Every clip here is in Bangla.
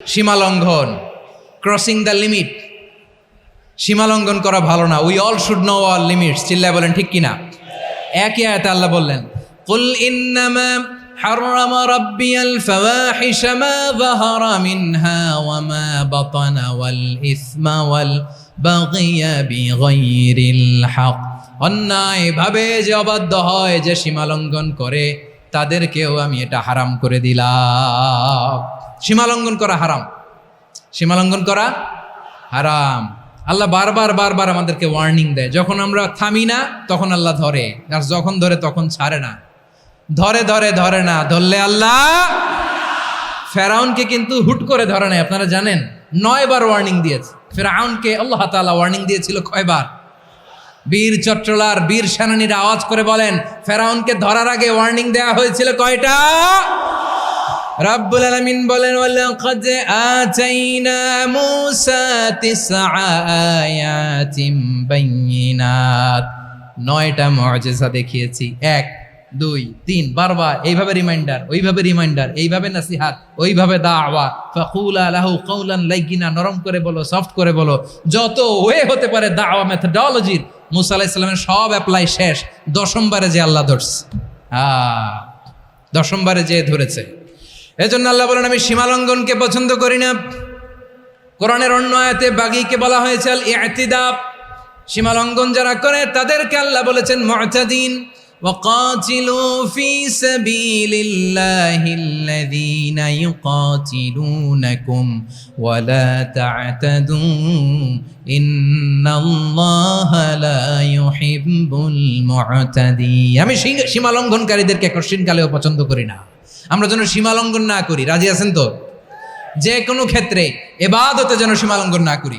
সীমা লঙ্ঘন ক্রসিং দ্য লিমিট সীমা লঙ্ঘন করা ভালো না we all should know all limits চিল্লায় বলেন ঠিক কিনা একই আয়াতে আল্লাহ বললেন কুল ইন্নামা حرم ربي الفواحش ما ظهر منها وما بطن والإثم والبغي بغير الحق অন্যায় ভাবে যে অবাধ্য হয় যে সীমা লঙ্ঘন করে তাদেরকেও আমি এটা হারাম করে দিলাম। সীমা লঙ্ঘন করা হারাম। সীমা লঙ্ঘন করা হারাম। আল্লাহ বারবার বারবার আমাদেরকে ওয়ার্নিং দেয়। যখন আমরা থামি না, তখন আল্লাহ ধরে। আর যখন ধরে, তখন ছাড়ে না। ধরে ধরে ধরে না। ধরলে আল্লাহ ফেরাউনকে কিন্তু হুট করে ধরে নাই আপনারা জানেন, নয়বার ওয়ার্নিং দিয়েছে। ফেরাউনকে আল্লাহ তাআলা ওয়ার্নিং দিয়েছিল কয়বার? বীর চট্টলার বীর সেনানীরা আওয়াজ করে বলেন, ফেরাউনকে ধরার আগে ওয়ার্নিং দেওয়া হয়েছিল কয়টা? রাব্বুল আলামিন বলেন, ওয়ালাকাদ আতাইনা মূসা তিসআ আয়াতিম নয়টা মুআজিজা দেখিয়েছি। এক, দুই, তিন, বারবার এইভাবে রিমাইন্ডার ওইভাবে রিমাইন্ডার এইভাবে নাসিহাত, ওইভাবে দাওয়া। ফাকুলা লাহু কাউলান লাইকিনা নরম করে বলো, সফট করে বলো। যত ওয়ে হতে পারে দাওয়া মেথডোলজির মুসা আলাহ ইসলামের সব অ্যাপ্লাই শেষ। দশমবারে যে আল্লাহ ধরছে। দশমবারে যে ধরেছে। এজন্য আল্লাহ বলেন, আমি সীমালঙ্ঘনকে পছন্দ করি না। কোরআনের অন্য আয়াতে বাগিকে বলা হয়েছে আল সীমালঙ্ঘন যারা করে, তাদেরকে আল্লাহ বলেছেন, মুতাদিন। وقاتلوا في سبيل الله الذين يقاتلونكم ولا تعتدوا ان الله لا يحب المعتدين আমি সীমা লঙ্ঘনকারীদেরকে কঠিন পছন্দ করি না। আমরা যেন সীমা লঙ্ঘন না করি। রাজি আছেন তো? যে কোনো ক্ষেত্রে এবাদতে যেন সীমা লঙ্ঘন না করি।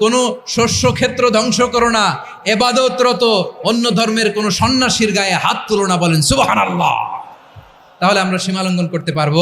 কোনো শস্যক্ষেত্র ধ্বংস করো না, এবাদতরত অন্য ধর্মের কোনো সন্ন্যাসীর গায়ে হাত তুলো না বলেন সুবাহ তাহলে আমরা সীমালঙ্ঘন করতে পারব।